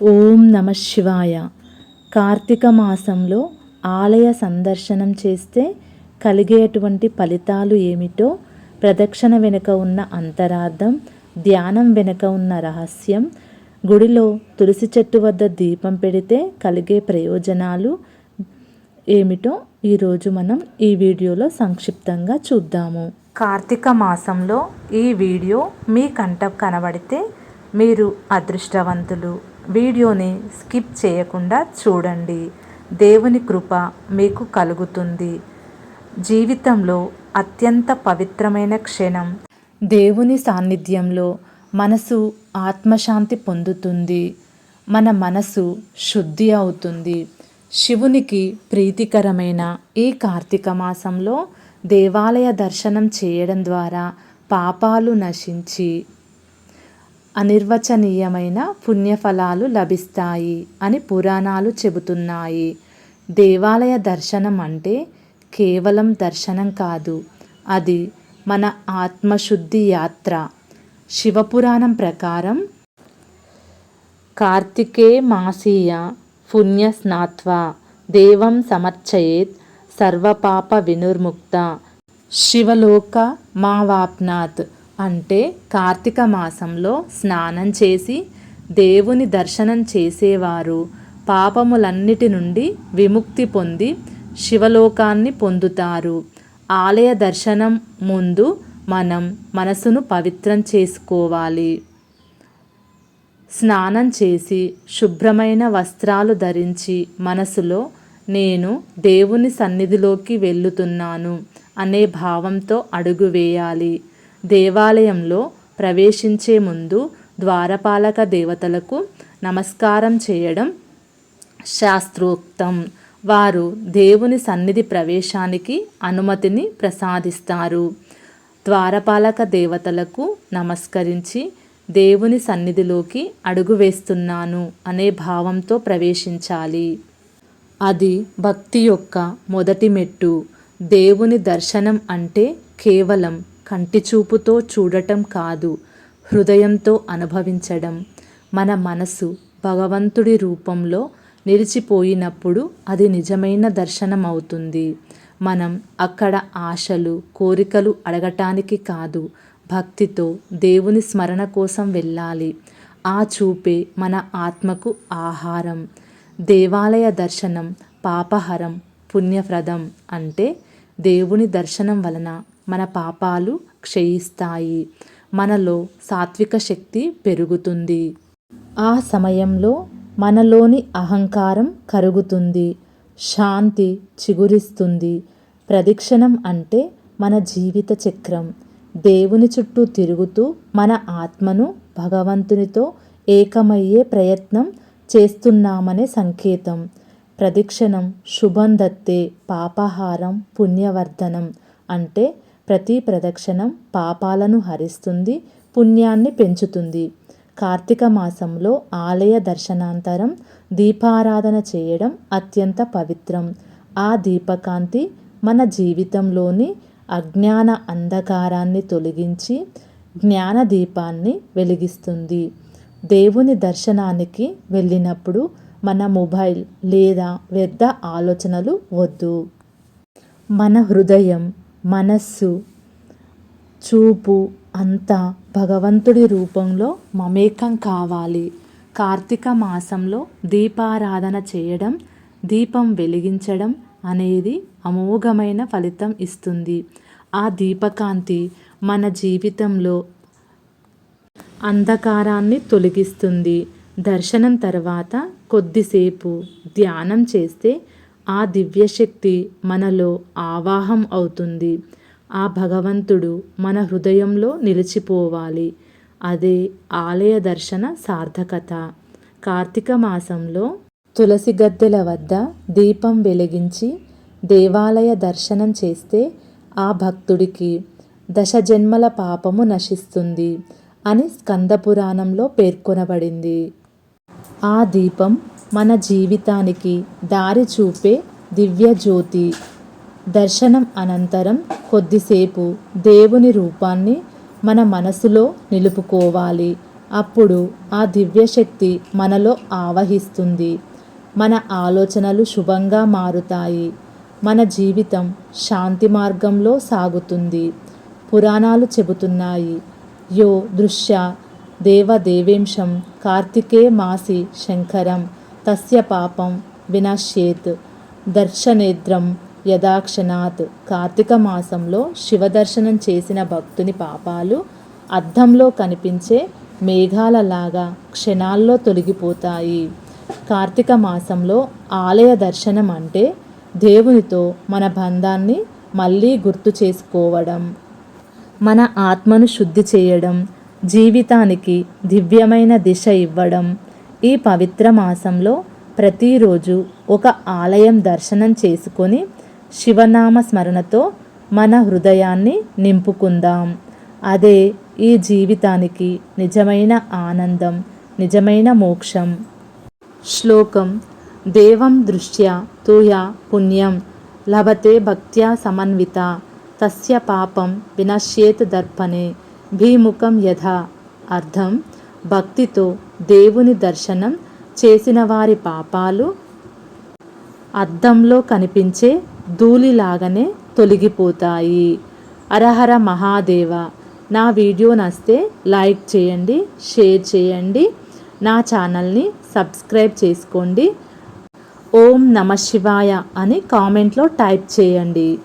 ఓం నమ శివాయ. కార్తీక మాసంలో ఆలయ సందర్శనం చేస్తే కలిగేటువంటి ఫలితాలు ఏమిటో ప్రదక్షిణ వెనుక ఉన్న అంతరార్థం ధ్యానం వెనుక ఉన్న రహస్యం గుడిలో తులసి చెట్టు వద్ద దీపం పెడితే కలిగే ప్రయోజనాలు ఏమిటో ఈరోజు మనం ఈ వీడియోలో సంక్షిప్తంగా చూద్దాము. కార్తీక మాసంలో ఈ వీడియో మీ కంట కనబడితే మీరు అదృష్టవంతులు. వీడియోని స్కిప్ చేయకుండా చూడండి. దేవుని కృప మీకు కలుగుతుంది. జీవితంలో అత్యంత పవిత్రమైన క్షణం. దేవుని సాన్నిధ్యంలో మనసు ఆత్మశాంతి పొందుతుంది. మన మనసు శుద్ధి అవుతుంది. శివునికి ప్రీతికరమైన ఈ కార్తీక మాసంలో దేవాలయ దర్శనం చేయడం ద్వారా పాపాలు నశించి అనిర్వచనీయమైన పుణ్యఫలాలు లభిస్తాయి అని పురాణాలు చెబుతున్నాయి. దేవాలయ దర్శనం అంటే కేవలం దర్శనం కాదు అది మన ఆత్మశుద్ధి యాత్ర. శివపురాణం ప్రకారం కార్తికే మాసీయ పుణ్య స్నాత్వా దేవం సమర్చయేత్ సర్వపాప వినుర్ముక్త. శివలోక మావాప్నాత్. అంటే కార్తీక మాసంలో స్నానం చేసి దేవుని దర్శనం చేసేవారు. పాపములన్నిటి నుండి విముక్తి పొంది శివలోకాన్ని పొందుతారు. ఆలయ దర్శనం ముందు మనం మనసును పవిత్రం చేసుకోవాలి. స్నానం చేసి శుభ్రమైన వస్త్రాలు ధరించి మనసులో నేను దేవుని సన్నిధిలోకి వెళ్ళుతున్నాను అనే భావంతో అడుగు వేయాలి. దేవాలయంలో ప్రవేశించే ముందు ద్వారపాలక దేవతలకు నమస్కారం చేయడం శాస్త్రోక్తం. వారు దేవుని సన్నిధి ప్రవేశానికి అనుమతిని ప్రసాదిస్తారు. ద్వారపాలక దేవతలకు నమస్కరించి దేవుని సన్నిధిలోకి అడుగు వేస్తున్నాను అనే భావంతో ప్రవేశించాలి. అది భక్తి యొక్క మొదటి మెట్టు. దేవుని దర్శనం అంటే కేవలం కంటి చూపుతో చూడటం కాదు హృదయంతో అనుభవించడం. మన మనసు భగవంతుడి రూపంలో నిలిచిపోయినప్పుడు అది నిజమైన దర్శనం అవుతుంది మనం అక్కడ ఆశలు కోరికలు అడగటానికి కాదు భక్తితో దేవుని స్మరణ కోసం వెళ్ళాలి. ఆ చూపే మన ఆత్మకు ఆహారం. దేవాలయ దర్శనం పాపహరం పుణ్యప్రదం అంటే దేవుని దర్శనం వలన మన పాపాలు క్షయిస్తాయి. మనలో సాత్విక శక్తి పెరుగుతుంది. ఆ సమయంలో మనలోని అహంకారం కరుగుతుంది. శాంతి చిగురిస్తుంది. ప్రదక్షిణం అంటే మన జీవిత చక్రం. దేవుని చుట్టూ తిరుగుతూ మన ఆత్మను భగవంతునితో ఏకమయ్యే ప్రయత్నం చేస్తున్నామనే సంకేతం. ప్రదక్షిణం శుభం దత్తే పాపహారం పుణ్యవర్ధనం అంటే ప్రతి ప్రదక్షిణం పాపాలను హరిస్తుంది పుణ్యాన్ని పెంచుతుంది. కార్తీక మాసంలో ఆలయ దర్శనాంతరం దీపారాధన చేయడం అత్యంత పవిత్రం. ఆ దీపకాంతి మన జీవితంలోని అజ్ఞాన అంధకారాన్ని తొలగించి జ్ఞాన దీపాన్ని వెలిగిస్తుంది. దేవుని దర్శనానికి వెళ్ళినప్పుడు మన మొబైల్ లేదా వ్యర్థ ఆలోచనలు వద్దు. మన హృదయం మనస్సు చూపు అంతా భగవంతుడి రూపంలో మమేకం కావాలి. కార్తీక మాసంలో దీపారాధన చేయడం దీపం వెలిగించడం అనేది అమోఘమైన ఫలితం ఇస్తుంది. ఆ దీపకాంతి మన జీవితంలో అంధకారాన్ని తొలగిస్తుంది. దర్శనం తర్వాత కొద్దిసేపు ధ్యానం చేస్తే ఆ దివ్యశక్తి మనలో ఆవాహం అవుతుంది. ఆ భగవంతుడు మన హృదయంలో నిలిచిపోవాలి. అదే ఆలయ దర్శన సార్థకత. కార్తీక మాసంలో తులసి గద్దెల వద్ద దీపం వెలిగించి దేవాలయ దర్శనం చేస్తే ఆ భక్తుడికి దశ జన్మల పాపము నశిస్తుంది అని స్కందపురాణంలో పేర్కొనబడింది. ఆ దీపం మన జీవితానికి దారి చూపే దివ్యజ్యోతి. దర్శనం అనంతరం కొద్దిసేపు దేవుని రూపాన్ని మన మనసులో నిలుపుకోవాలి. అప్పుడు ఆ దివ్యశక్తి మనలో ఆవహిస్తుంది. మన ఆలోచనలు శుభంగా మారుతాయి. మన జీవితం శాంతి మార్గంలో సాగుతుంది. పురాణాలు చెబుతున్నాయి. యో దృశ్య దేవదేవేంశం కార్తికే మాసి శంకరం. తస్య పాపం వినశ్యేత్. దర్శనేద్రం యదాక్షణాత్ కార్తీక మాసంలో శివదర్శనం చేసిన భక్తుని పాపాలు అద్దంలో కనిపించే మేఘాలలాగా క్షణాల్లో తొలగిపోతాయి. కార్తీక మాసంలో ఆలయ దర్శనం అంటే దేవునితో మన బంధాన్ని మళ్ళీ గుర్తు చేసుకోవడం. మన ఆత్మను శుద్ధి చేయడం జీవితానికి దివ్యమైన దిశ ఇవ్వడం ఈ పవిత్ర మాసంలో ప్రతిరోజు ఒక ఆలయం దర్శనం చేసుకొని శివనామ స్మరణతో మన హృదయాన్ని నింపుకుందాం. అదే ఈ జీవితానికి నిజమైన ఆనందం నిజమైన మోక్షం. శ్లోకం దేవం దృష్ట్యా తూయా పుణ్యం లభతే భక్త్యా సమన్విత తస్య పాపం వినశ్యేత్ దర్పణే భీముఖం యథా అర్థం భక్తితో దేవుని దర్శనం చేసిన వారి పాపాలు అద్దంలో కనిపించే ధూళిలాగానే తొలగిపోతాయి. అరహర మహాదేవ నా వీడియో నస్తే లైక్ చేయండి షేర్ చేయండి నా ఛానల్ని సబ్స్క్రైబ్ చేసుకోండి. ఓం నమ శివాయ అని కామెంట్లో టైప్ చేయండి.